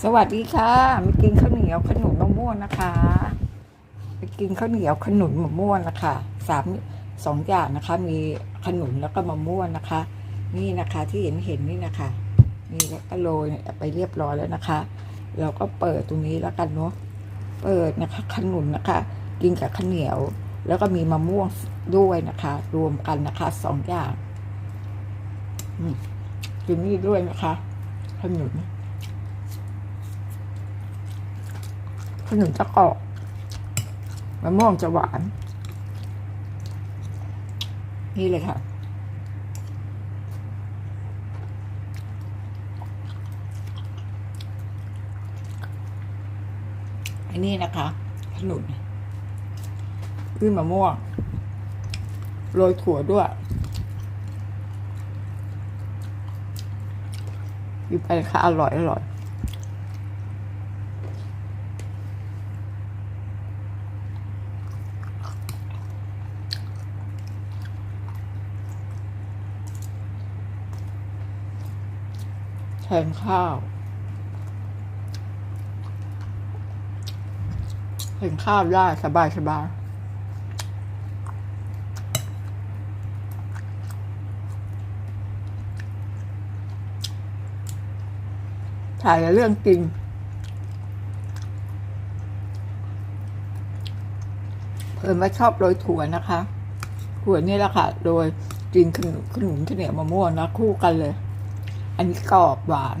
สวัสดีค่ะมากินข้าวเหนียวขนุนมะม่วงนะคะไปกินข้าวเหนียวขนุนมะม่วงนะคะสามสองอย่างนะคะ มีขนุนแล้วก็มะม่วงนะคะ นี่นะคะที่เห็นเห็นนี่นะคะนี่แล้วก็โรยไปเรียบร้อยแล้วนะคะ เราก็เปิดตรงนี้แล้วกันเนาะเปิดนะคะขนุนนะคะ กินกับข้าวเหนียว แล้วก็มีมะม่วงด้วยนะคะ รวมกันนะคะสองอย่างอืมกินนี่ด้วยนะคะขนุน ขนุนจะกรอบมะม่วงจะหวาน นี่เลยค่ะ อันนี้นะคะขนุนขึ้นมะม่วงโรยถั่วด้วยอยู่ไปค่ะ อร่อย อร่อย นข้าวแทนข้าวได้สบายสบายถ่ายเรื่องกินเพิ่มว่าชอบโรยถั่วนะคะถั่วนี่แหละค่ะโดยกินขนุนขนุนข้าวเหนียวมะม่วงนะคู่กันเลย อันนี้กรอบหวาน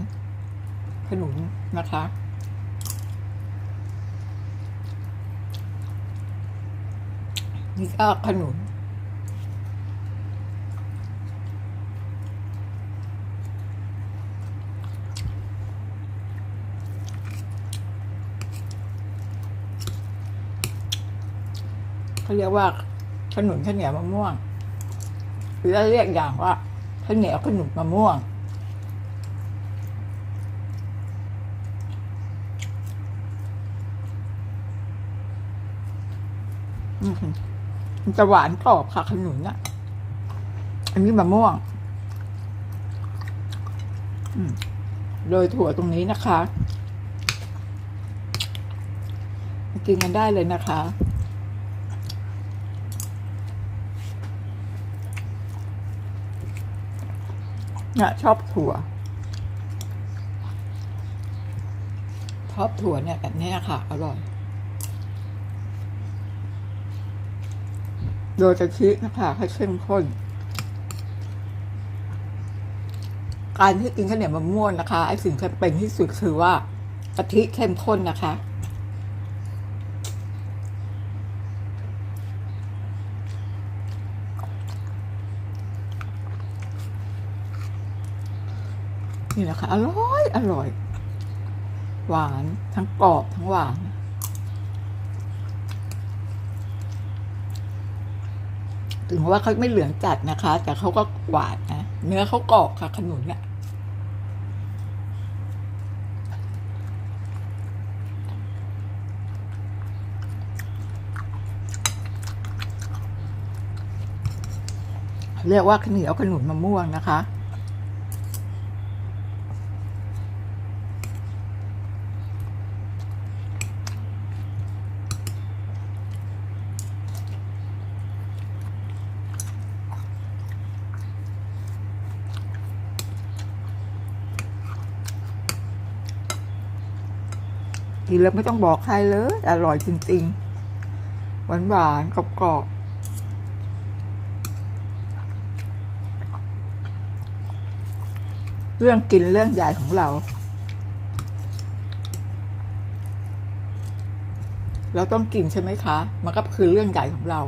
ขนุนนะคะ นี่ก็ขนุนเขาเรียกว่าขนุนข้าวเหนียวมะม่วงหรือเรียกอย่างว่าข้าวเหนียวขนุนมะม่วง มันจะหวานกรอบค่ะขนุนอะอันนี้มะม่วงโรยถั่วตรงนี้นะคะมากินกันได้เลยนะคะ เนี่ยชอบถั่ว ชอบถั่วเนี่ยแบบนี้ค่ะ อร่อย โดยกะทินะคะให้เข้มข้น การที่กินข้าวเหนียวมะม่วงนะคะ ไอ้สิ่งที่เป็นที่สุดคือว่ากะทิเข้มข้นนะคะนี่นะคะอร่อย อร่อย หวาน ทั้งกรอบ ทั้งหวาน ถึงว่าเขาไม่เหลืองจัดนะคะ แต่เขาก็หวานนะเนื้อเขากรอบค่ะ ขนุนอะเรียกว่าข้าวเหนียวขนุนมะม่วงนะคะ กินแล้วไม่ต้องบอกใครเลย อร่อยจริงๆ หวานหวานๆกรอบๆเรื่องกินเรื่องใหญ่ของเรา เราต้องกินใช่ไหมคะ มันก็คือเรื่องใหญ่ของเรา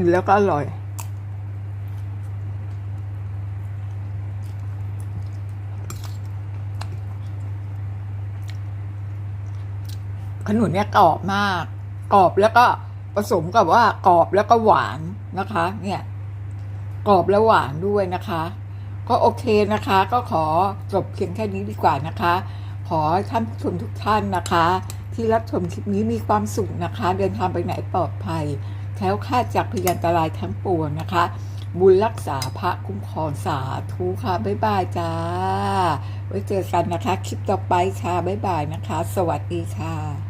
ินแล้วก็อร่อย ขนุนเนี่ยกรอบมาก กรอบแล้วก็ผสมกับว่ากรอบแล้วก็หวานนะคะ เนี่ย กรอบแล้วหวานด้วยนะคะ ก็โอเคนะคะ ก็ขอจบเพียงแค่นี้ดีกว่านะคะ ขอท่านผู้ชมทุกท่านนะคะ ที่รับชมคลิปนี้มีความสุขนะคะ เดินทางไปไหนปลอดภัย แคล้วคลาดจากพยันตรายทั้งปวงนะคะ บุญรักษาพระคุ้มครองสาธุค่ะ บ๊ายบายจ้า ไว้เจอกันนะคะ คลิปต่อไปค่ะ บ๊ายบายนะคะ สวัสดีค่ะ